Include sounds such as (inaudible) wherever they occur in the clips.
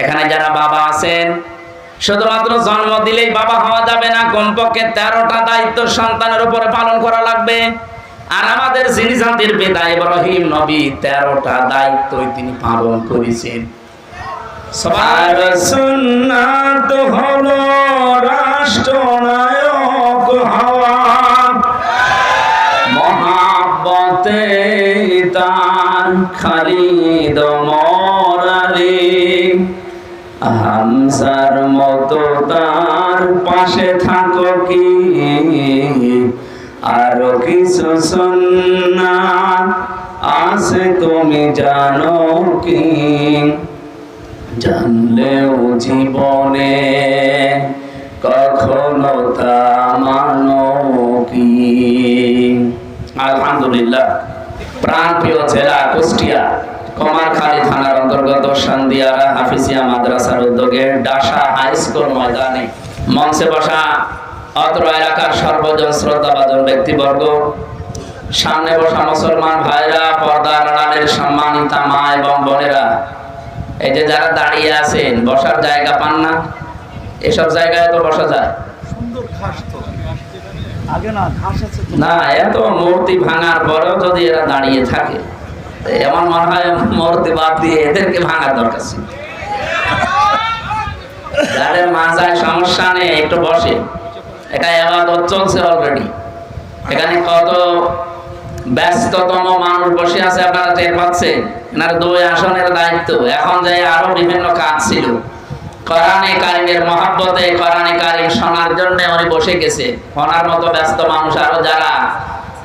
এখানে যারা বাবা আছেন, শুধুমাত্র জন্ম দিলেই বাবা হওয়া যাবে না, কমপক্ষে তেরোটা দায়িত্ব সন্তানের উপরে পালন করা লাগবে। আর আমাদের যিনি জাতির পিতা ইব্রাহিম নবী তেরোটা দায়িত্বই তিনি পালন করেছেন। হলো রাষ্ট্রনায়ক হওয়া। মহাব্বতে তার খালিদ মরালি হামসার মতো তার পাশে থাকো কি? আরও কিছু সুন্নাত আছে তুমি জানো কি? জানলেও জীবনে কখনো তা মানো কি? আলহামদুলিল্লাহ। প্রাণপ্রিয় জেলা কুষ্টিয়া, কমারখালী থানার অন্তর্গত সান্দিয়ারা হাফিজিয়া মাদ্রাসার উদ্যোগে ডাসা হাই স্কুল ময়দানে মঞ্চে বসা অত্র এলাকার সর্বজন শ্রদ্ধাভাজন ব্যক্তিবর্গ। সামনে বসা মুসলমান ভাইরা, পর্দার আড়ালের সম্মানিতা মা এবং বোনেরা। এই যে যারা দাঁড়িয়ে আছেন, বসার জায়গা পান না? এসব জায়গায় তো বসা যায়। সুন্দর ঘাস তো। না এত মূর্তি ভাঙার পরেও যদি এরা দাঁড়িয়ে থাকে এমন মনে হয় মূর্তি বাদ দিয়ে এদেরকে ভাঙার দরকার ছিল। যাদের মাজায় সমস্যা নেই, একটু বসে। এটা এবাদত চলছে অলরেডি এখানে কত ব্যস্ততম মানুষ বসে আছে, আপনারা টের পাচ্ছেন? এনার দুই আসনের দায়িত্ব। এখন যে আরও বিভিন্ন কাজ ছিল কোরআনে কারিমের মহাব্বতে কোরআনে কারিম শোনার জন্য উনি বসে গেছে। ওনার মতো ব্যস্ত মানুষ আরও যারা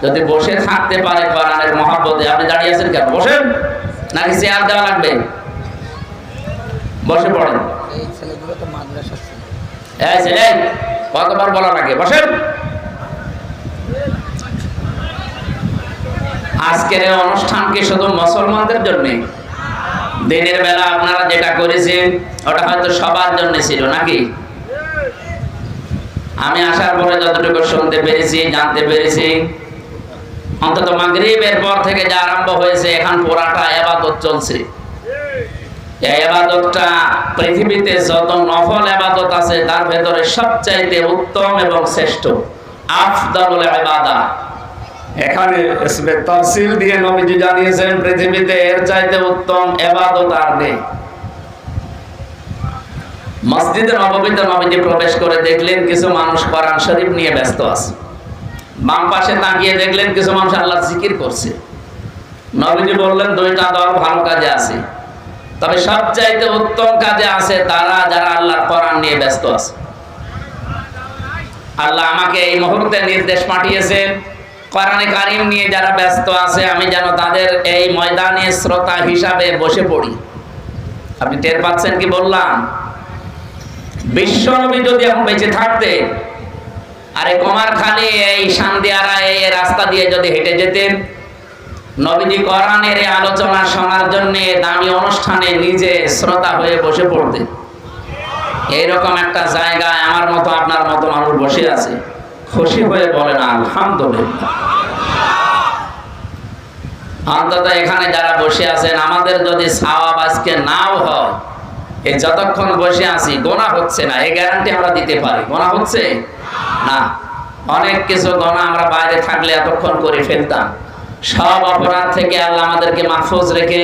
যদি বসে থাকতে পারে কোরআনের মহাব্বতে আপনি দাঁড়িয়ে আছেন কেন? বসেন। নাকি চেয়ার দেওয়া লাগবে? বসে পড়েন। এই ছেলেগুলো তো মাদ্রাসা ছেলে। কতবার বলা লাগে বসেন। আজকের অনুষ্ঠান কি শুধু মুসলমানদের জন্য দিনের বেলা আপনারা যেটা করেছেন, ওটা হয়তো সবার জন্য ছিল নাকি? আমি আসার পরে যতটুকু শুনতে পেরেছি, জানতে পেরেছি, অন্তত মাগরিবের পর থেকে যা আরম্ভ হয়েছে, এখন পুরাটা এবাদত চলছে। এই আবাদতটা পৃথিবীতে যত নফল আবাদত আছে, তার ভেতরে সবচাইতে উত্তম এবং শ্রেষ্ঠ আফদালুল ইবাদা। এখানে তাফসীল দিয়ে নবীজি জানিয়েছেন, পৃথিবীতে এর চাইতে উত্তম ইবাদত আর নেই। মসজিদে নববীতে নবীজি প্রবেশ করে দেখলেন কিছু মানুষ কোরআন শরীফ নিয়ে ব্যস্ত আছে। বাম পাশে তাকিয়ে দেখলেন কিছু মানুষ আল্লাহ জিকির করছে। নবীজি বললেন, দুইটা দল ভালো কাজে আছে। তবে সবচাইতে উত্তম কাজে আছে তারা যারা আল্লাহর কোরআন নিয়ে ব্যস্ত আছে। আল্লাহ আমাকে এই মুহূর্তে নির্দেশ পাঠিয়েছেন কোরআনে কারিম নিয়ে যারা ব্যস্ত আছে, আমি যেন তাদের এই ময়দানে শ্রোতা হিসাবে বসে পড়ি। আপনি টের পাচ্ছেন কি বললাম? বিশ্বনবী যদি এখন বেঁচে থাকতে আরে কুমারখালী এই শান্দিয়ারা এই রাস্তা দিয়ে যদি হেঁটে যেতেন, নবীজি কোরআনের আলোচনা শোনার জন্য দামি অনুষ্ঠানে নিজে শ্রোতা হয়ে বসে পড়তেন। এইরকম একটা জায়গায় আমার মতো আপনার মতো মানুষ বসে আছে। খুশি হয়ে বলেন, আলহামদুলিল্লাহ। অন্তত এখানে যারা বসে আছেন, আমাদের যদি সাওয়াব আজকে নাও হয় এই যতক্ষণ বসে আছি, গোনা হচ্ছে না। এই গ্যারান্টি আমরা দিতে পারি। গোনা হচ্ছে? না। অনেক কিছু গোনা আমরা বাইরে থাকলে এতক্ষণ করে ফেলতাম। সব অপরাধ থেকে আল্লাহ আমাদেরকে মাহফুজ রেখে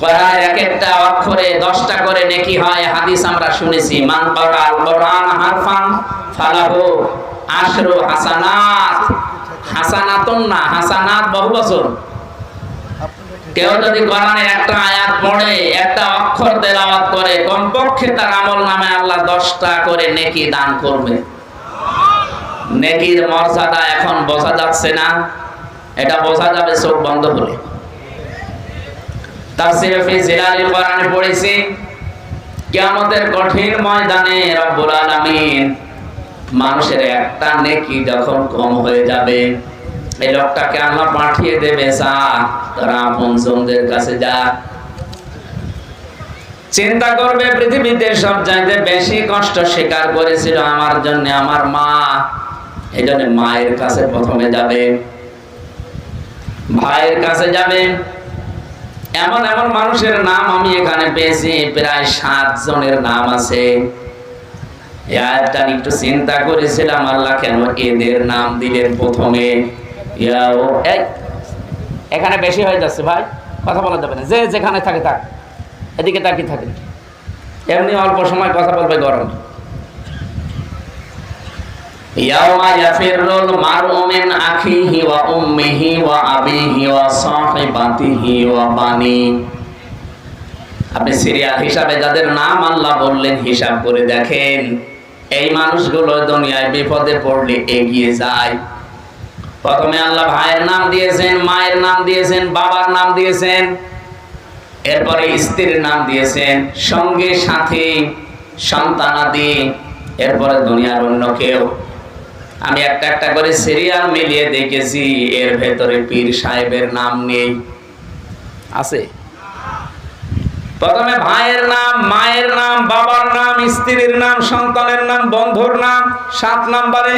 কোরআনের এক একটা অক্ষরে দশটা করে নেকি হয়। হাদিস আমরা শুনেছি। মান করা আল কোরআন হারফান ফালাহু। আশরু হাসানাত। হাসানাতুন না, হাসানাত কেউ যদি কোরআনের একটা আয়াত পড়ে, একটা অক্ষর তেলাওয়াত করে, কমপক্ষে তার আমল নামে আল্লাহ দশটা করে নেকি দান করবে। নেকির মর্যাদা এখন বোঝা যাচ্ছে না, এটা বোঝা যাবে চোখ বন্ধ তাফসীরে কোরআনে পড়েছি, কিয়ামতের কঠিন ময়দানে রব্বুল আলামিন মানুষের একটা নেকি যখন কম হয়ে যাবে, এই লোকটাকে আল্লাহ পাঠিয়ে দেবে যা কাছে যা। চিন্তা করবে পৃথিবীতে সব চাইতে বেশি কষ্ট স্বীকার করেছিল আমার জন্য আমার মা। এই জন্য মায়ের কাছে প্রথমে যাবে, ভাইয়ের কাছে যাবে। এমন এমন মানুষের নাম আমি এখানে পেয়েছি, প্রায় সাত জনের নাম আছে। এই আয়াতটা একটু চিন্তা করেছিলাম, আল্লাহ কেন এদের নাম দিলেন প্রথমে? এখানে বেশি হয়ে যাচ্ছে ভাই, কথা বলা যাবে না। যে যেখানে থাকে এদিকে থাকে? এমনি অল্প সময় কথা বলবে গরম। আপনি সিরিয়াল হিসাবে যাদের নাম আল্লাহ বললেন, হিসাব করে দেখেন। এই মানুষগুলো দুনিয়ায় বিপদে পড়লে এগিয়ে যায়। প্রথমে আল্লাহ ভাইয়ের নাম দিয়েছেন, মায়ের নাম দিয়েছেন, বাবার নাম দিয়েছেন, এরপরে স্ত্রীর নাম দিয়েছেন, সঙ্গে সাথে সন্তানাদি এরপরে দুনিয়ার অন্য কেউ। আমি একটা একটা করে সিরিয়াল মিলিয়ে দেখেছি, এর ভেতরে পীর সাহেবের নাম নেই। আছে? প্রথমে ভাইয়ের নাম, মায়ের নাম, বাবার নাম, স্ত্রীর নাম, সন্তানের নাম, বন্ধুর নাম, সাত নাম্বারে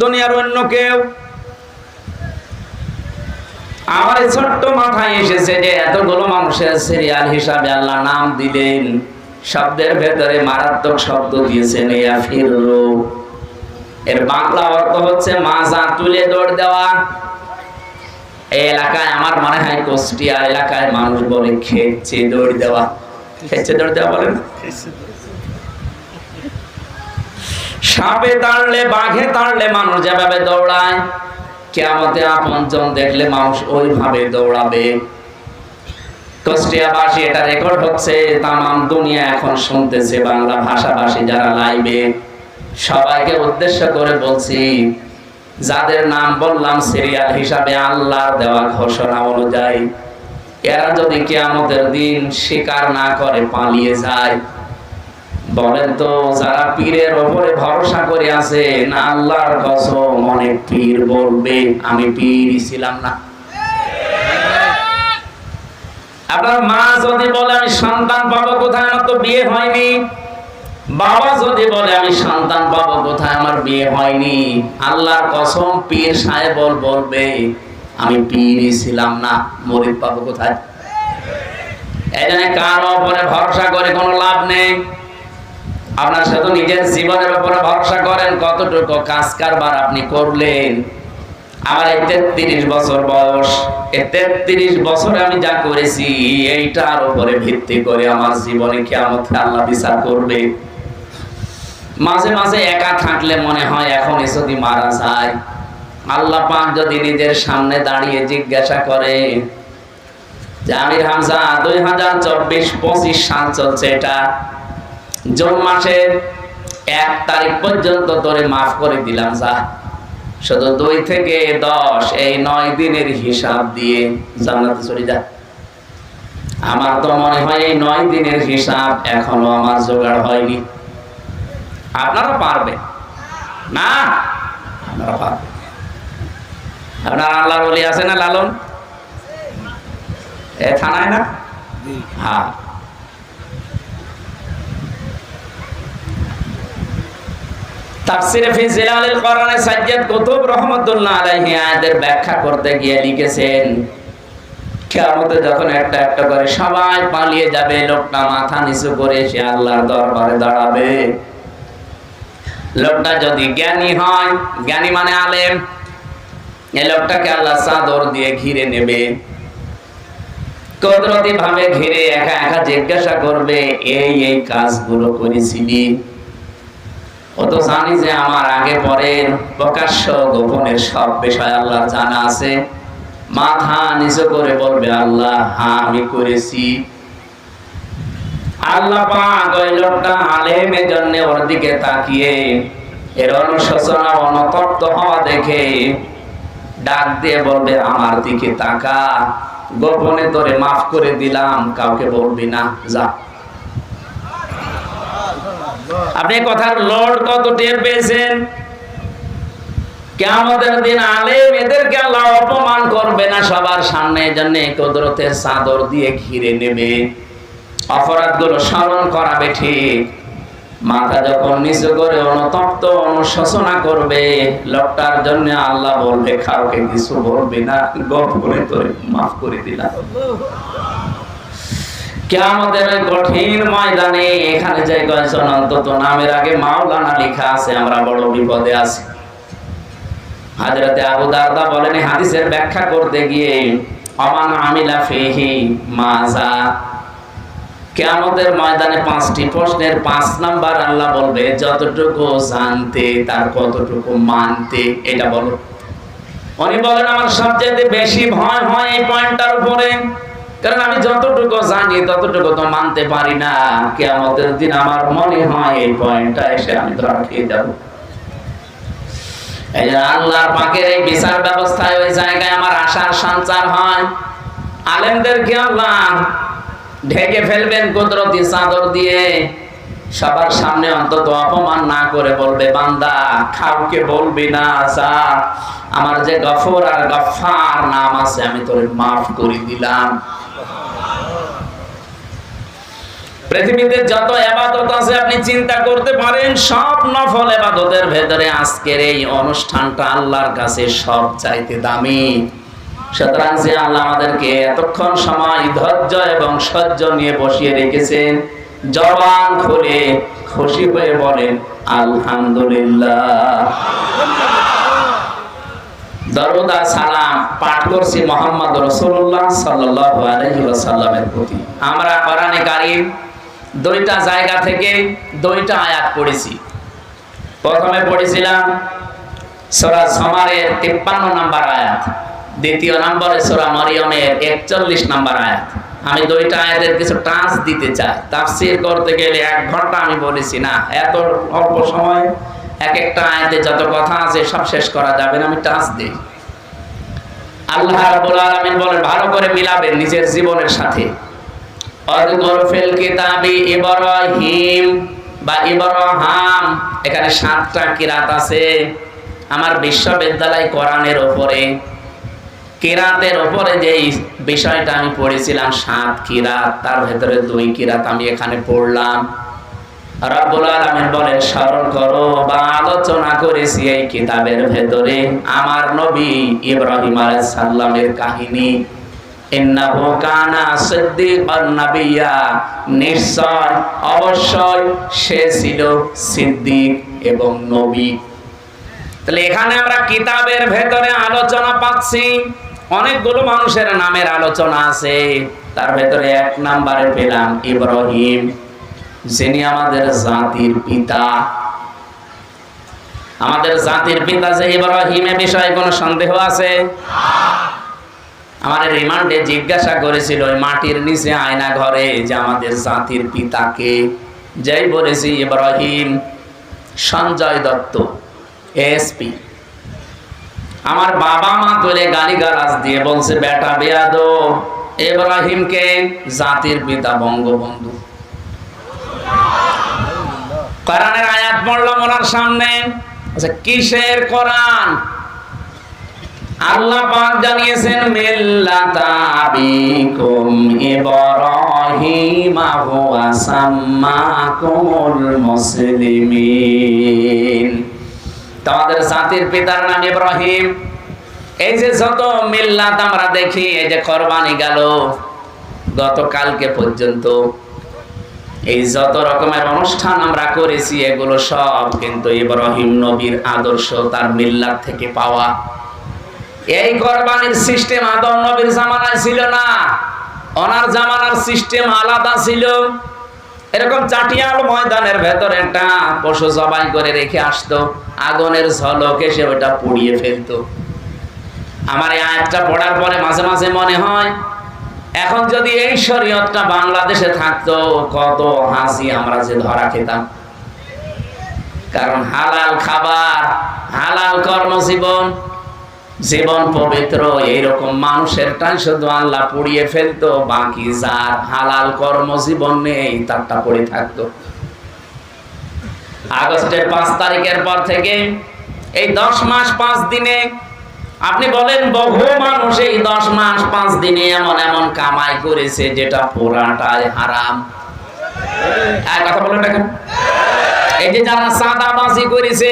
দুনিয়ার অন্য কেউ। আমার এই ছোট্ট মাথায় এসেছে যে এতগুলো মানুষের সিরিয়াল হিসাবে আল্লাহ নাম দিলেন। শব্দের ভেতরে মারাত্মক শব্দ দিয়েছেন এর বাংলা অর্থ হচ্ছে, মাজা তুলে দৌড় দেওয়া। এই এলাকায় আমার মনে হয় কুষ্টিয়া এলাকায় মানুষ বলে খেচ্ছে দৌড় দেওয়া। খেচ্ছে দৌড় দেওয়া বলেন সাপে তাড়লে, বাঘে তাড়লে মানুষ যেভাবে দৌড়ায় কেমতে আপনজন দেখলে মানুষ ওইভাবে দৌড়াবে। কুষ্টিয়াবাসী এটা রেকর্ড হচ্ছে, তামাম দুনিয়া এখন শুনতেছে, বাংলা ভাষাভাষী যারা লাইবে, সবাইকে উদ্দেশ্য করে বলছি যাদের নাম বললাম সিরিয়াল হিসাবে আল্লাহর দেওয়া ঘোষণা অনুযায়ী, এরা যদি কেয়ামতের দিন স্বীকার না করে, পালিয়ে যায়। বলেন তো, যারা পীরের ওপরে ভরসা করে আছে, না আল্লাহর কসম, অনেক পীর বলবে, আমি পীর ছিলাম না। আপনার মা যদি বলে, আমি সন্তান পাবো কোথায়? আমার তো বিয়ে হয়নি। বাবা যদি বলে, আমি সন্তান পাবো কোথায়? আমার বিয়ে হয়নি। আল্লাহর কসম, পীর সাহেব বলবে, আমি পীরই ছিলাম না, মরিদ পাবো কোথায়? কার উপরে ভরসা করে কোনো লাভ নেই। আপনার নিজের জীবনের উপরে ভরসা করেন, কতটুকু কাজ কারবার আপনি করলেন। আমার এই তেত্রিশ বছর বয়স, এই তেত্রিশ বছরে আমি যা করেছি, এইটার উপরে ভিত্তি করে আমার জীবনে কেমন আল্লাহ বিচার করবে। মাঝে মাঝে একা থাকলে মনে হয় এখন যদি মারা যায়। আল্লাহ পাক যদি নিজের সামনে দাঁড়িয়ে জিজ্ঞাসা করে যে আমির হামজা, দুই হাজার চব্বিশ পঁচিশ সাল চলছে এটা। জুন মাসের এক তারিখ পর্যন্ত তোরে মাফ করে দিলাম যা। শুধু দুই থেকে দশ, এই নয় দিনের হিসাব দিয়ে জান্নাতে চলে যা। আমার তো মনে হয় এই নয় দিনের হিসাব এখনও আমার জোগাড় হয়নি। আপনারা পারবেন না? আপনারা পারবেন আপনার আল্লাহর বলি আছে না লালন? এ থানায় না? হ্যাঁ। তাফসিরে ফি জিলালিল কোরআনে সাজ্জাদ কুতুব রাহমাতুল্লাহ আলাইহি আয়াতের ব্যাখ্যা করতে গিয়ে লিখেছেন কিয়ামতে যখন একটা একটা করে সবাই পালিয়ে যাবে লোকটা মাথা নিচু করে সে আল্লাহর দরবারে দাঁড়াবে। লোকটা যদি জ্ঞানী হয়, জ্ঞানী মানে আলেম, এই লোকটাকে আল্লাহ চাদর দিয়ে ঘিরে নেবে। কদরতি ভাবে ঘিরে একা একা জিজ্ঞাসা করবে, এই এই কাজগুলো করেছিলি? ও তো জানি যে আমার আগে পরে প্রকাশ্য গোপনের সব বিষয় আল্লাহ জানা আছে। মাথা নিচু করে বলবে, আল্লাহ হ্যাঁ আমি করেছি। আমার দিকে তাকা। গোপনে তোরে মাফ করে দিলাম, কাউকে বলবি না, যা। আপনি কথার লোড কত টের পেয়েছেন? দিন আলেম এদেরকে আল্লাহ অপমান করবে না সবার সামনে জন্য কদরতের চাদর দিয়ে ঘিরে নেবে। অপরাধগুলো স্মরণ করাবে ঠিক। মাথা যখন নিচু করে অনুতপ্ত অনুশোচনা করবে, লোকটার জন্য আল্লাহ বলবে, কাউকে কিছু বলবে না গল্প করে তোরে মাফ করে দিলাম। কঠিন ময়দানে এখানে যে কয়েকজন অন্তত নামের আগে মাওলানা লেখা আছে, আমরা বড় বিপদে আছি। হাজরতে আবু দারদা বলেন হাদিসের ব্যাখ্যা করতে গিয়ে, অমান আমিলা ফিহি মাজা কেয়ামতের ময়দানে পাঁচটি প্রশ্নের পাঁচ নাম্বার আল্লাহ বলবে, যতটুকু জানতে, তার কতটুকু মানতে, এটা বলো। উনি বলেন, আমার সবচেয়ে বেশি ভয় হয় এই পয়েন্টটার উপরে। কারণ আমি যতটুকু জানি, ততটুকু তো মানতে পারি না। কেয়ামতের দিন আমার মনে হয় এই পয়েন্টটা এসে আমি ধরা খেয়ে যাব। এই যে আল্লাহর পাকের এই বিচার ব্যবস্থায় ওই জায়গায় আমার আশার সঞ্চার হয়। আলেমদেরকে আল্লাহ ঢেকে ফেলবেন কুদরতি চাদর দিয়ে। সবার সামনে অন্তত অপমান না করে বলবে, বান্দা খাওকে বলবি না, যা। আমার যে গফর আর গফার নাম আছে, আমি তোর মাফ করে দিলাম। পৃথিবীতে যত এবাদত আছে, আপনি চিন্তা করতে পারেন, সব নফল এবাদতের ভেতরে আজকের এই অনুষ্ঠানটা আল্লাহর কাছে সব চাইতে দামি। সুতরাং যে আল্লাহ আমাদেরকে এতক্ষণ সময়, ধৈর্য এবং সহ্য নিয়ে বসিয়ে রেখেছেন, জবান খুলে খুশি হয়ে বলেন, আলহামদুলিল্লাহ। আমরা দুইটা জায়গা থেকে দুইটা আয়াত পড়েছি। প্রথমে পড়েছিলাম সূরা সমারের 53 নম্বর আয়াত। দ্বিতীয় নম্বরে সূরা মরিয়মের 41 নম্বর আয়াত। আমি দুইটা আয়াতের কিছু টাচ দিতে চাই। তাফসীর করতে গেলে এক ঘণ্টা আমি বলেছি, না, এত অল্প সময় এক একটা আয়াতে যত কথা আছে সব শেষ করা যাবে না, আমি টাচ দিই। আল্লাহ রাব্বুল আলামিন বলেন, ভালো করে মিলাবেন নিজের জীবনের সাথে। অদগর ফিল কিতাবি ইব্রাহিম বা ইব্রাহাম। এখানে সাতটা কিরাত আছে। আমার বিশ্ববিদ্যালয় কোরআনের উপরে কিরাতের উপরে যে বিষয়টা আমি পড়েছিলাম, সাত কিরাত, তার ভেতরে দুই কিরাত আমি এখানে পড়লাম। রব্বুল আলামিন স্মরণ করো, বা আলোচনা করেছি এই কিতাবের ভেতরে আমার নবী ইব্রাহিম আলাইহিস কাহিনী। ইন্নাহু নিশ্চয়, অবশ্যই সে ছিল সিদ্দিক এবং নবী। তাহলে এখানে আমরা কিতাবের ভেতরে আলোচনা পাচ্ছি। অনেকগুলো মানুষের নামের আলোচনা আছে। তার ভেতরে এক নাম্বারে পেলাম ইব্রাহিম, যিনি আমাদের জাতির পিতা। আমাদের জাতির পিতা যে ইব্রাহিম বিষয়ে কোনো সন্দেহ আছে? আমার রিমান্ডে জিজ্ঞাসা করেছিল, ওই মাটির নিচে আয়না ঘরে যে আমাদের জাতির পিতাকে যাই বলেছি, ইব্রাহিম সঞ্জয় দত্ত এসপি আমার বাবা মা তুলে গালি গালাজ দিয়ে বলছে, বেটা বেয়াদ ইব্রাহিমকে জাতির পিতা বঙ্গবন্ধু। কোরআনের আয়াত পড়লাম ওনার সামনে। আচ্ছা কিসের কোরআন? আল্লাহ পাক জানিয়েছেন, মিল্লাতা আবিকুম ইব্রাহিম, হুয়া সাম্মাকুমুল মুসলিমিন। তোমাদের জাতির পিতার নাম ইব্রাহিম। এই যে যত মিল্লাত আমরা দেখি, এই যে কোরবানি গেল গতকালকে পর্যন্ত। এই যত রকমের অনুষ্ঠান আমরা করেছি, এগুলো সব কিন্তু ইব্রাহিম নবীর আদর্শ, তার মিল্লাত থেকে পাওয়া। এই কোরবানির সিস্টেম আদম নবীর জামানায় ছিল না। ওনার জামানার সিস্টেম আলাদা ছিল। এরকম চাটিয়াল ময়দানের ভেতরে একটা পশু জবাই করে রেখে আসতো। আগুনের ঝলক এসে ওটা পুড়িয়ে ফেলতো। আমার এই আয়াতটা পড়ার পরে মাঝে মাঝে মনে হয়, এখন যদি এই শরীয়তটা বাংলাদেশে থাকতো, কত হাসি আমরা যে ধরা খেতাম। কারণ হালাল খাবার, হালাল কর্মজীবন জীবন পবিত্র, এইরকম মানুষের টান শুধু আল্লাহ পুড়িয়ে ফেলতো, বাকি যার হালাল কর্মজীবন নেই, তারটা পড়ে থাকতো। আগস্টের পাঁচ তারিখের পর থেকে, এই দশ মাস পাঁচ দিনে, আপনি বলেন, বহু মানুষ এই দশ মাস পাঁচ দিনে এমন এমন কামাই করেছে যেটা পুরাটাই হারাম। কথা বলেন এই যে যারা চাঁদাবাজি করেছে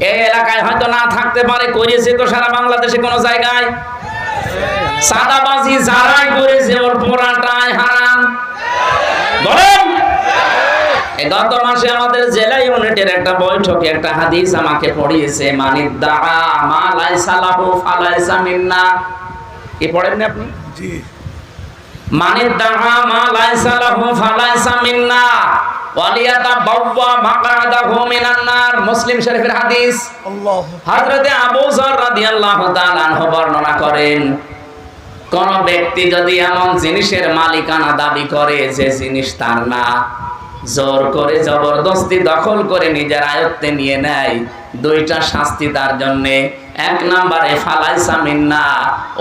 এই এলাকায় হয়তো না থাকতে পারে করেছে তো সারা বাংলাদেশে কোনো জায়গায়। সাদাবাজি যারাই করেছে ওর পোড়াটাই হারাম। বলেন? এই গত মাসে আমাদের জেলা ইউনিটের একটা বৈঠকে একটা হাদিস আমাকে পড়িয়েছে মানিদ দাআ মা লাইসা লাহু ফালাইসা মিন্না। কি পড়েননি আপনি? জি। মানিদ দাআ মা লাইসা লাহু ফালাইসা মিন্না। মিনান মুসলিম শরীফের হাদিস। হযরতে আবু যর রাদিয়াল্লাহু তাআলা বর্ণনা করেন কোন ব্যক্তি যদি এমন জিনিসের মালিকানা দাবি করে যে জিনিস তার না জোর করে জবরদস্তি দখল করে নিজের আয়ত্তে নিয়ে নেয় দুইটা শাস্তি তার জন্যে। এক নম্বরে ফালাই সামিন্না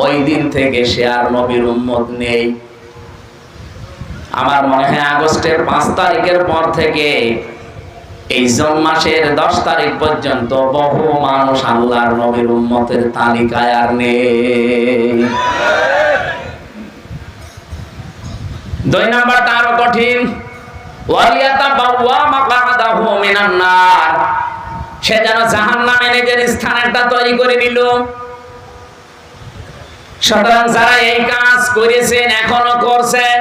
ওই দিন থেকে সে আর নবীর উম্মত নেই। আমার মনে হয় আগস্টের পাঁচ তারিখের পর থেকে এই জন মাসের দশ তারিখ পর্যন্ত বহু মানুষ আল্লাহর নবীর উম্মতের তালিকায় আর নেই। দুই নাম্বারটা আরও কঠিন। সে যেন জাহান্নামে নিজের স্থান একটা তৈরি করে নিল। সুতরাং যারা এই কাজ করেছেন, এখনও করছেন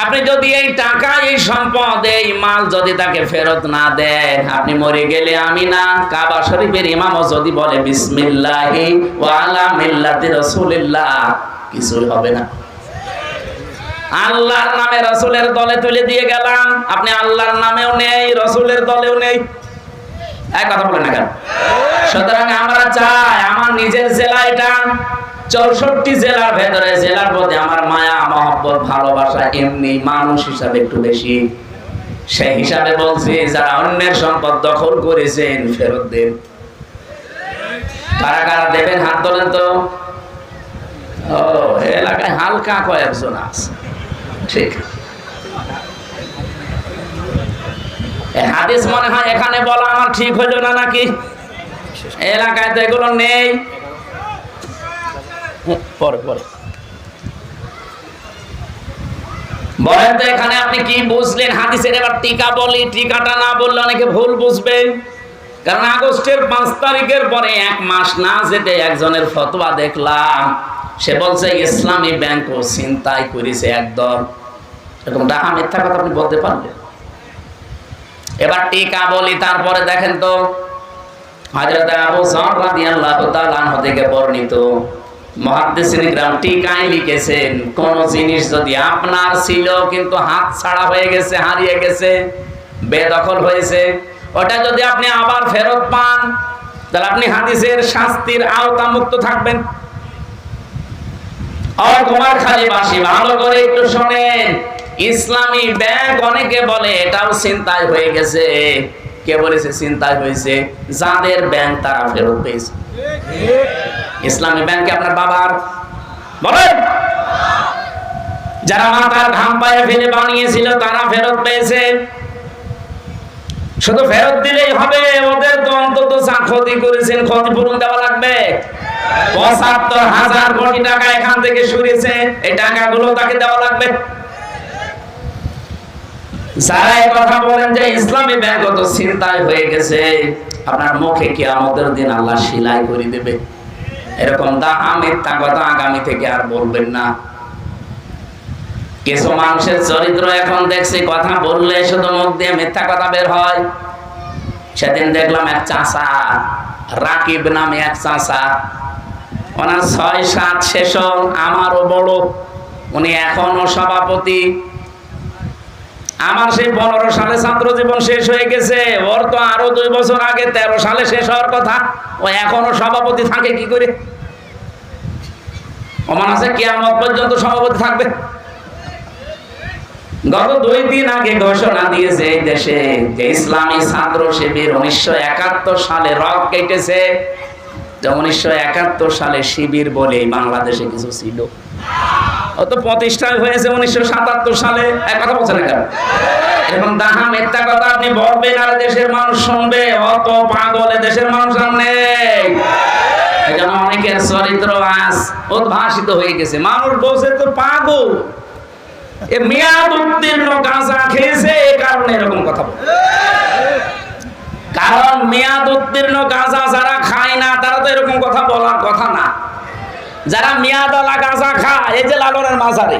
আপনি যদি এই টাকা, এই সম্পদ, এই মাল যদি তাকে ফেরত না দেন, আপনি মরে গেলে আমি না। কাবা শরীফের ইমামও যদি বলে, বিসমিল্লাহি ওয়া আলা মিল্লাতি রাসূলিল্লাহ, কিছুই হবে না। আল্লাহর নামে রসুলের দলে তুলে দিয়ে গেলাম। আপনি আল্লাহর নামেও নেই, রসুলের দলেও নেই। এক কথা বলেন না কেন? সুতরাং আমরা চাই, আমার নিজের জেলা এটা। চৌষট্টি জেলার ভেতরে, জেলার প্রতি আমার মায়া, মহব্বত, ভালোবাসা এমনি মানুষ হিসাবে একটু বেশি। সেই হিসাবে বলছি, যারা অন্যের সম্পদ দখল করেছেন, ফেরত দেন। কারা কারা দেবেন হাত তোলেন তো? ও এলাকায় হালকা কয়েকজন আছে। ঠিক। হাদিস মনে হয় এখানে বলা আমার ঠিক হইল না নাকি? এলাকায় তো এগুলো নেই। পরে পরে। বলেন তো এখানে আপনি কি বুঝলেন? হাদিসের এবার টিকা বলি, টিকাটা না বললে অনেকে ভুল বুঝবে। কারণ আগস্টের পাঁচ তারিখের পরে এক মাস না যেতে একজনের ফতোয়া দেখলাম। সে বলছে, ইসলামী ব্যাংক ও চিন্তাই করেছে এরকম মিথ্যা কথা আপনি বলতে পারবেন? এবার টিকা বলি, তারপরে দেখেন তো থেকে বর্ণিত মুহাদ্দিসিন গ্রাম টিকায় লিখেছেন, কোন জিনিস যদি আপনার ছিল কিন্তু হাত ছাড়া হয়ে গেছে, হারিয়ে গেছে, বেদখল হয়েছে, ওটা যদি আপনি আবার ফেরত পান, তাহলে আপনি হাদিসের শাস্তির আওতা মুক্ত থাকবেন তোমার খালি বাসি ভালো করে একটু শোনেন, ইসলামী ব্যাংক অনেকে বলে এটাও চিন্তায় হয়ে গেছে। কে বলেছে, চিন্তায় হয়েছে, যাদের ব্যাংক তারা ফেরত পেয়েছে। ইসলামী ব্যাংকে আপনার বাবার বলেন, যারা মাথার ঘাম পায়ে ফেলে বানিয়েছিল, তারা ফেরত পেয়েছে। শুধু ফেরত দিলেই হবে, ওদের তো অন্তত যা ক্ষতি করেছেন ক্ষতিপূরণ দেওয়া লাগবে। পঁচাত্তর হাজার কোটি টাকা এখান থেকে সরিয়েছে, এই টাকাগুলো তাকে দেওয়া লাগবে। যারা এই কথা বলেন যে ইসলামী ব্যাংক তো চিন্তায় হয়ে গেছে, আপনার মুখে কি আমাদের দিন আল্লাহ সিলাই করে দেবে। এরকম দাহা মিথ্যা কথা আগামী থেকে আর বলবেন না। কিছু মানুষের চরিত্র এখন দেখছি, কথা বললে শুধু মুখ দিয়ে মিথ্যা কথা বের হয়। সেদিন দেখলাম এক চাষা রাকিব নামে এক চাষা ওনার ছয় সাত সেশন আমারও বড়। উনি এখনও সভাপতি। আমার সেই পনেরো সালে ছাত্র জীবন শেষ হয়ে গেছে। ওর তো আরও দুই বছর আগে তেরো সালে শেষ হওয়ার কথা। ও এখনও সভাপতি থাকে কি করে? অমান আছে, কেয়ামত পর্যন্ত সভাপতি থাকবে। গত দুই দিন আগে ঘোষণা দিয়েছে এই দেশে যে ইসলামী ছাত্র শিবির উনিশশো একাত্তর সালে রক কেটেছে। উনিশশো একাত্তর সালে শিবির বলে বাংলাদেশে কিছু ছিল। প্রতিষ্ঠা হয়েছে উনিশশো সাতাত্তর সালে। এক কথা কেন? এবং দাহা মিথ্যা কথা আপনি বলবেন আর দেশের মানুষ শুনবে। অত পাগল এ দেশের মানুষ অনেকের চরিত্র আজ উদ্ভাসিত হয়ে গেছে। মানুষ বলছে তো পাগল। এ মেয়াদ উত্তীর্ণ গাঁজা খেয়েছে এই কারণে এরকম কথা কারণ মেয়াদ উত্তীর্ণ গাঁজা যারা খায় না, তারা তো এরকম কথা বলার কথা না। যারা মেয়াদওয়ালা গাঁজা খায়, এই যে লালনের মাঝারে।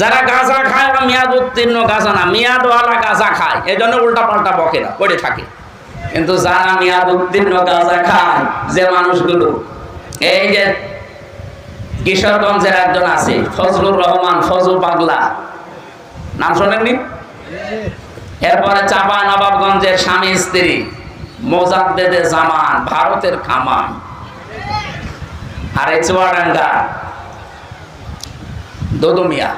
যারা গাঁজা খায় ওরা মেয়াদ উত্তীর্ণ গাঁজা না মেয়াদওয়ালা গাঁজা খায়, এই জন্য উল্টা পাল্টা বকে না, পড়ে থাকে। কিন্তু যারা মেয়াদ উত্তীর্ণ গাঁজা খায়, যে মানুষগুলো, এই যে কিশোরগঞ্জের একজন আছে, ফজলুর রহমান, ফজু পাগলা নাম শোনেননি? এরপরে চাপা নবাবগঞ্জের স্বামী স্ত্রী, মোজাদ্দেদে জামান, ভারতের খামান আর দোদমিয়া।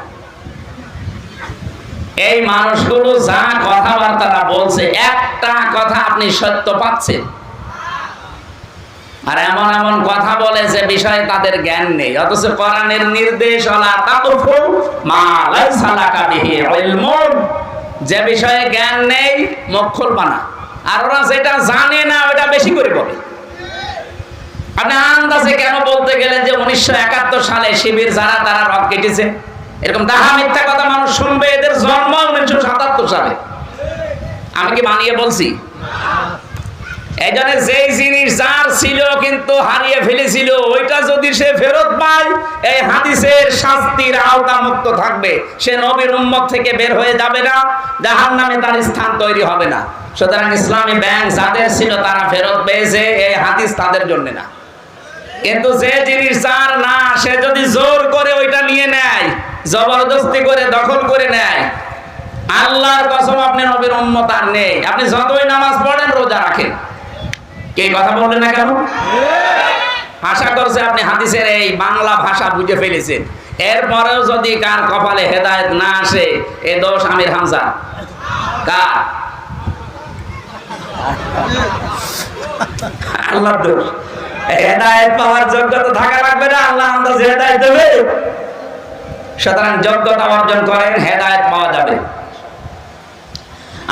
এই মানুষগুলো যা কথাবার্তারা বলছে, একটা কথা আপনি সত্য পাচ্ছেন? আর এমন এমন কথা বলে যে বিষয়ে তাদের জ্ঞান নেই। অথচ কোরআনের নির্দেশ যে বিষয়ে জ্ঞান নেই মুখ খুলবা না আর ওরা যেটা জানে না, ওটা বেশি করে বলে। আপনি আন্দাজে কেন বলতে গেলেন যে উনিশশো একাত্তর সালে শিবির যারা, তারা কেটেছে? এরকম দাহা মিথ্যা কথা মানুষ শুনবে, এদের জন্ম উনিশশো সাতাত্তর সালে। আমি কি বানিয়ে বলছি? হারিয়ে ফেলেছিল, ওইটা যদি সে ফেরত পায়, এই হাদিসের শাস্তির আওতা মুক্ত থাকবে। সে নবীর উম্মত থেকে বের হয়ে যাবে না নামে তার স্থান তৈরি হবে না। সুতরাং ইসলামী ব্যাংক যাদের ছিল তারা ফেরত পেয়েছে, এই হাদিস তাদের জন্য না। কিন্তু যে জিনিস যার না, সে যদি জোর করে ওইটা নিয়ে নেয়, জবরদস্তি করে দখল করে নেয়, আল্লাহর কসম আপনি নবীর উম্মত আর নেই। আপনি যতই নামাজ পড়েন, রোজা রাখেন। কে কথা বললেন না কেন? আশা করছে আপনি হাদিসের এই বাংলা ভাষা বুঝে ফেলেছেন। এরপরেও যদি কার কপালে হেদায়েত না আসে, এ দোষ আমির হামজা। কার? আল্লাহ দোষ। হেদায়েত পাওয়ার যোগ্যতা থাকা লাগবে না, আল্লাহ আন্দাজ হেদায়েত দেবে। সুতরাং যোগ্যতা অর্জন করেন, হেদায়েত পাওয়া যাবে।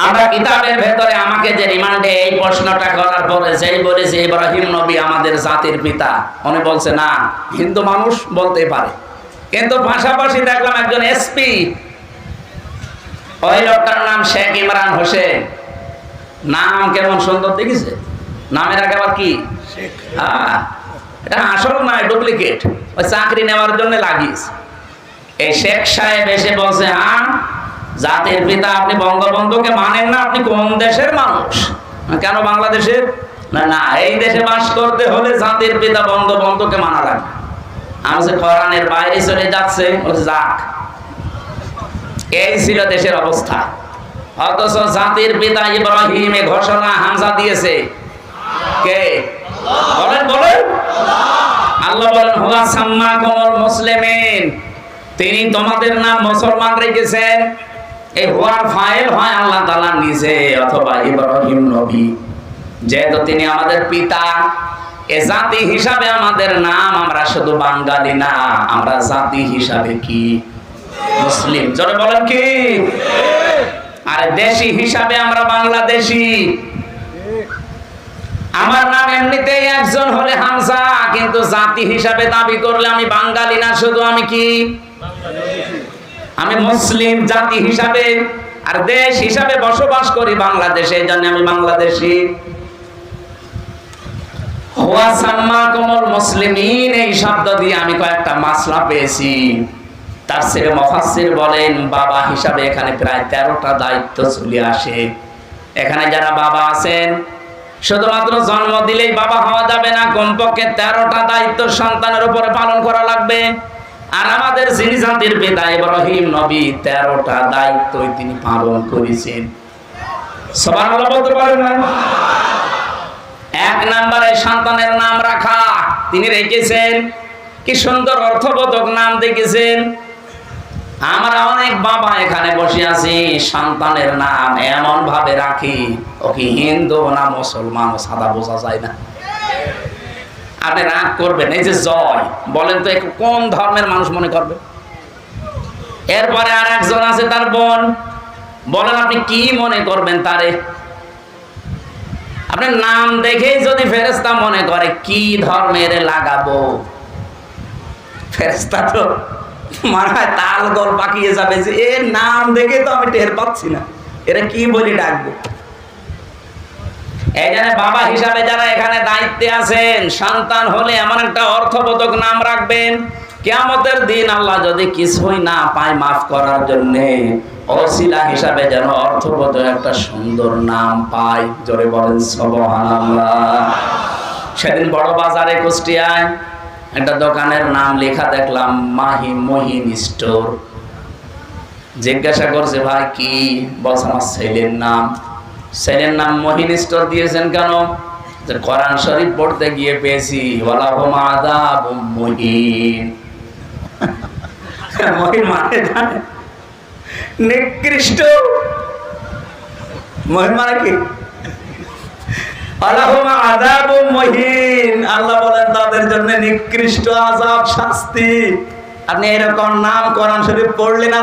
আমরা কিতাবের ভেতরে আমাকে যে রিমান্ডে এই প্রশ্নটা করার পরে যেই বলেছে, ইব্রাহিম নবী আমাদের জাতির পিতা। উনি বলছে, না, হিন্দু মানুষ বলতে পারে। কিন্তু পাশাপাশি দেখলাম একজন এসপি, ওই লোকটার নাম শেখ ইমরান হোসেন। নাম কেমন সুন্দর, দেখেছে? নামের আগে আবার কি? হ্যাঁ, এটা আসল নয় ডুপ্লিকেট ওই চাকরি নেওয়ার জন্য লাগিস। এই শেখ সাহেব এসে বলছে হ্যাঁ জাতির পিতা আপনি বঙ্গবন্ধুকে মানেন না আপনি কোন দেশের মানুষ? কেন বাংলাদেশের? না না এই দেশে বাস করতে হলে জাতির পিতা বঙ্গবন্ধুকে মানা লাগবে। আমি যে বাইরে চলে যাচ্ছে? যাক। এই ছিল দেশের অবস্থা। অথচ জাতির পিতা ইব্রাহিমে ঘোষণা হামজা দিয়েছে। কে? বলেন বলেন। আল্লাহ বলেন, হুয়া সাম্মা কমল মুসলিমিন। তিনি তোমাদের নাম মুসলমান রেখেছেন। এই হুয়ার ফাইল হয় আল্লাহ তাআলা নিজে অথবা ইব্রাহিম নবী। যেহেতু তিনি আমাদের পিতা, এ জাতি হিসাবে আমাদের নাম আমরা শুধু বাঙালি না, আমরা জাতি হিসাবে কি? মুসলিম। জোরে বলেন কি? আর দেশি হিসাবে আমরা বাংলাদেশি। আমার নাম এমনিতেই একজন হলে হামজা, কিন্তু জাতি হিসাবে দাবি করলে আমি বাঙালি না, শুধু আমি কি? আমি মুসলিম জাতি হিসাবে আর দেশ হিসাবে বসবাস করি বাংলাদেশে, এই জন্য আমি বাংলাদেশি। সাম্মাকুমুল মুসলিমিন, এই শব্দ দিয়ে আমি কয়েকটা মাসলা পেয়েছি। তার ছেলে বলেন, বাবা হিসাবে এখানে প্রায় তেরোটা দায়িত্ব চলে আসে। এখানে যারা বাবা আছেন শুধুমাত্র জন্ম দিলেই বাবা হওয়া যাবে না, কমপক্ষে তেরোটা দায়িত্ব সন্তানের উপরে পালন করা লাগবে। আর আমাদের যিনি জাতির পিতা ইব্রাহিম নবী, তেরোটা দায়িত্বই তিনি পালন করেছেন। সবার বলতে পারেন এক নম্বরে সন্তানের নাম রাখা, তিনি রেখেছেন। কি সুন্দর অর্থবোধক নাম দেখেছেন। আমরা অনেক বাবা এখানে বসে আছি, সন্তানের নাম এমন ভাবে রাখি, ও কি হিন্দু না মুসলমান সাদা বোঝা যায় না। আপনি রাগ করবেন, এই যে জয়, বলেন তো কোন ধর্মের মানুষ মনে করবে? এরপরে আর একজন আছে তার বোন, বলেন আপনি কি মনে করবেন তারে? আপনার নাম দেখেই যদি ফেরেস্তা মনে করে, কি ধর্মের লাগাবো? ফেরেস্তা তো হয় তাল গল পাকিয়ে যাবে যে, এর নাম দেখে তো আমি টের পাচ্ছি না। এরা কি বলি ডাকবো? বাবা হিসাবে যারা এখানে দায়িত্বে আছেন, সন্তান হলে এমন একটা অর্থবোধক নাম রাখবেন দিন আল্লাহ যদি কিছুই না পায় মাফ করার জন্য, অশিলা হিসাবে যেন অর্থবোধক একটা সুন্দর নাম পায়। জোরে বলেন সেদিন বড় বাজারে কুষ্টিয়ায় একটা দোকানের নাম লেখা দেখলাম, মাহি মহিন স্টোর। জিজ্ঞাসা করছে, ভাই, কি? বলছে আমার ছেলের নাম। ছেলের নাম মহিন স্টোর দিয়েছেন কেন? কোরআন শরীফ পড়তে গিয়ে পেয়েছি। ওয়ালা হুম আদাব মহিন। (laughs) মহিন মানে নিকৃষ্ট। মহিন মানে কি?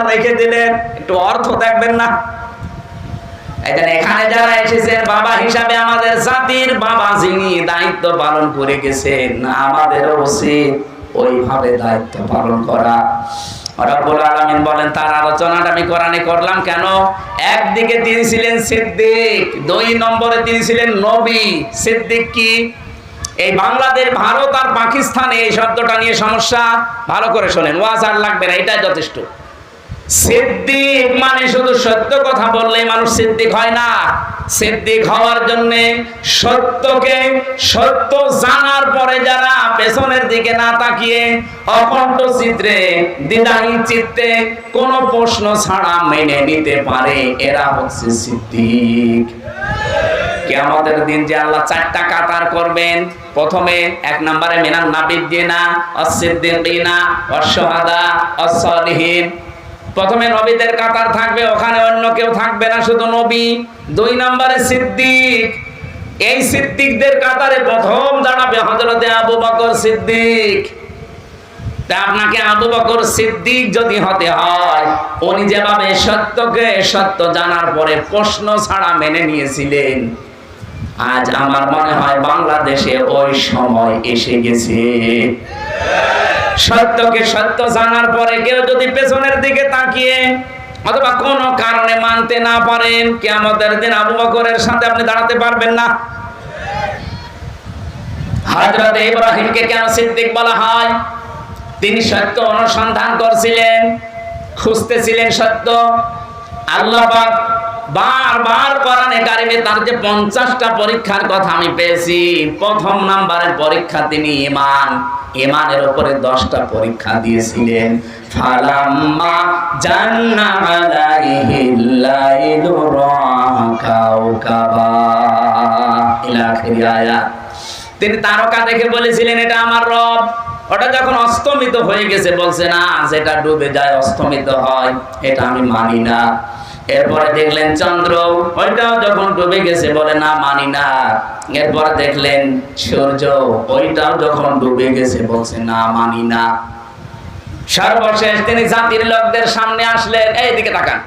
রেখে দিলেন, একটু অর্থ দেখবেন না। বাবা হিসাবে আমাদের জাতির বাবা যিনি দায়িত্ব পালন করে গেছেন আমাদের উচিত ওইভাবে দায়িত্ব পালন করা। রব্বুল আলামিন বলেন, তার আলোচনাটা আমি কোরআনে করলাম কেন? একদিকে তিনি ছিলেন সিদ্দিক, দুই নম্বরে তিনি ছিলেন নবী। সিদ্দিক কি? এই বাংলাদেশ, ভারত আর পাকিস্তানে এই শব্দটা নিয়ে সমস্যা? ভালো করে শোনেন, ওয়াজ আর লাগবে না, এটাই যথেষ্ট। সিদ্দিক মানে শুধু সত্য কথা বললেই মানুষ সিদ্দিক হয় না। সিদ্দিক হওয়ার জন্য সত্যকে সত্য জানার পরে যারা পেছনের দিকে না তাকিয়ে অকণ্ঠ চিত্রে দ্বিধাহীন চিত্তে কোনো প্রশ্ন ছাড়া মেনে নিতে পারে। এরা হচ্ছে সিদ্দিক। কেয়ামতের দিন যে আল্লাহ চারটা কাতার করবেন, প্রথমে এক নম্বরে মিনান নাবিদ দিয়ে দিনা অসিদ্দিনা অসহাদা অসলিহীন প্রথমে নবীদের কাতার থাকবে, ওখানে অন্য কেউ থাকবে না, শুধু নবী। দুই নম্বরে সিদ্দিক। এই সিদ্দিকদের কাতারে প্রথম দাঁড়াবে হজরতে আবু বকর সিদ্দিক। আপনাকে আবু বকর সিদ্দিক যদি হতে হয়, উনি যেভাবে সত্যকে সত্য জানার পরে প্রশ্ন ছাড়া মেনে নিয়েছিলেন। আজ আমার মনে হয় বাংলাদেশে ওই সময় এসে গেছে। সত্যকে সত্য জানার পরে কেউ যদি পেছনের দিকে তাকিয়ে অথবা কোনো কারণে মানতে না পারেন, কেয়ামতের দিন আবু বকরের সাথে আপনি দাঁড়াতে পারবেন না। হযরত ইব্রাহিমকে কেন সিদ্দিক বলা হয়? তিনি সত্য অনুসন্ধান করছিলেন, খুঁজতেছিলেন সত্য। আল্লাহ পাক বারবার কোরআনে কারিমে তার যে পঞ্চাশটা পরীক্ষার কথা আমি পেয়েছি, প্রথম নাম্বারের পরীক্ষা তিনি ইমান ইমানের উপরে দশটা পরীক্ষা দিয়েছিলেন। ফালাম্মা জান্না আলাইহিল লাইলু রাকাউকাবা ইলা আখিরি আয়াত তিনি তারকা দেখে বলেছিলেন, এটা আমার রব। ওটা যখন অস্তমিত হয়ে গেছে, বলছে, না, যেটা ডুবে যায় অস্তমিত হয়, এটা আমি মানি না। এরপরে দেখলেন চন্দ্র, ওইটাও যখন ডুবে গেছে, বলে, না, মানি না। এরপরে দেখলেন সূর্য, ওইটাও যখন ডুবে গেছে, বলছে, না, মানি না। সর্বশেষ তিনি জাতির লোকদের সামনে আসলেন এইদিকে তাকান।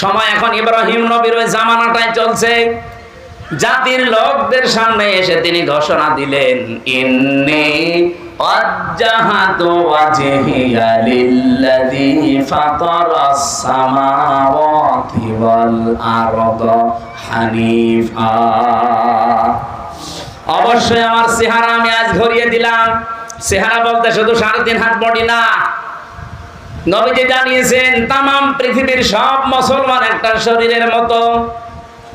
সময় এখন ইব্রাহিম নবীর ওই জামানাটাই চলছে। জাতির লোকদের সামনে এসে তিনি ঘোষণা দিলেন, ইন্নি ওয়াজহিয়া লিল্লাযী ফাতারাস সামাওয়াতি ওয়াল আরদা হানিফা। অবশ্যই আমার চেহারা আমি আজ ধরিয়ে দিলাম। চেহারা বলতে শুধু সাড়ে তিন হাত বডি না। নবীজি জানিয়েছেন, তামাম পৃথিবীর সব মুসলমান একটা শরীরের মতো।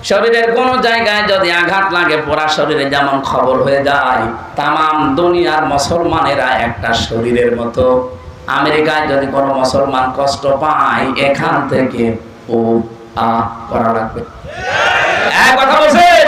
শরীরের কোন জায়গায় যদি আঘাত লাগে, পোড়া শরীরে যেমন খবর হয়ে যায় তাম দুনিয়ার মুসলমানেরা একটা শরীরের মতো। আমেরিকায় যদি কোনো মুসলমান কষ্ট পায়, এখান থেকে ও আ করা লাগবে। কথা বলছেন?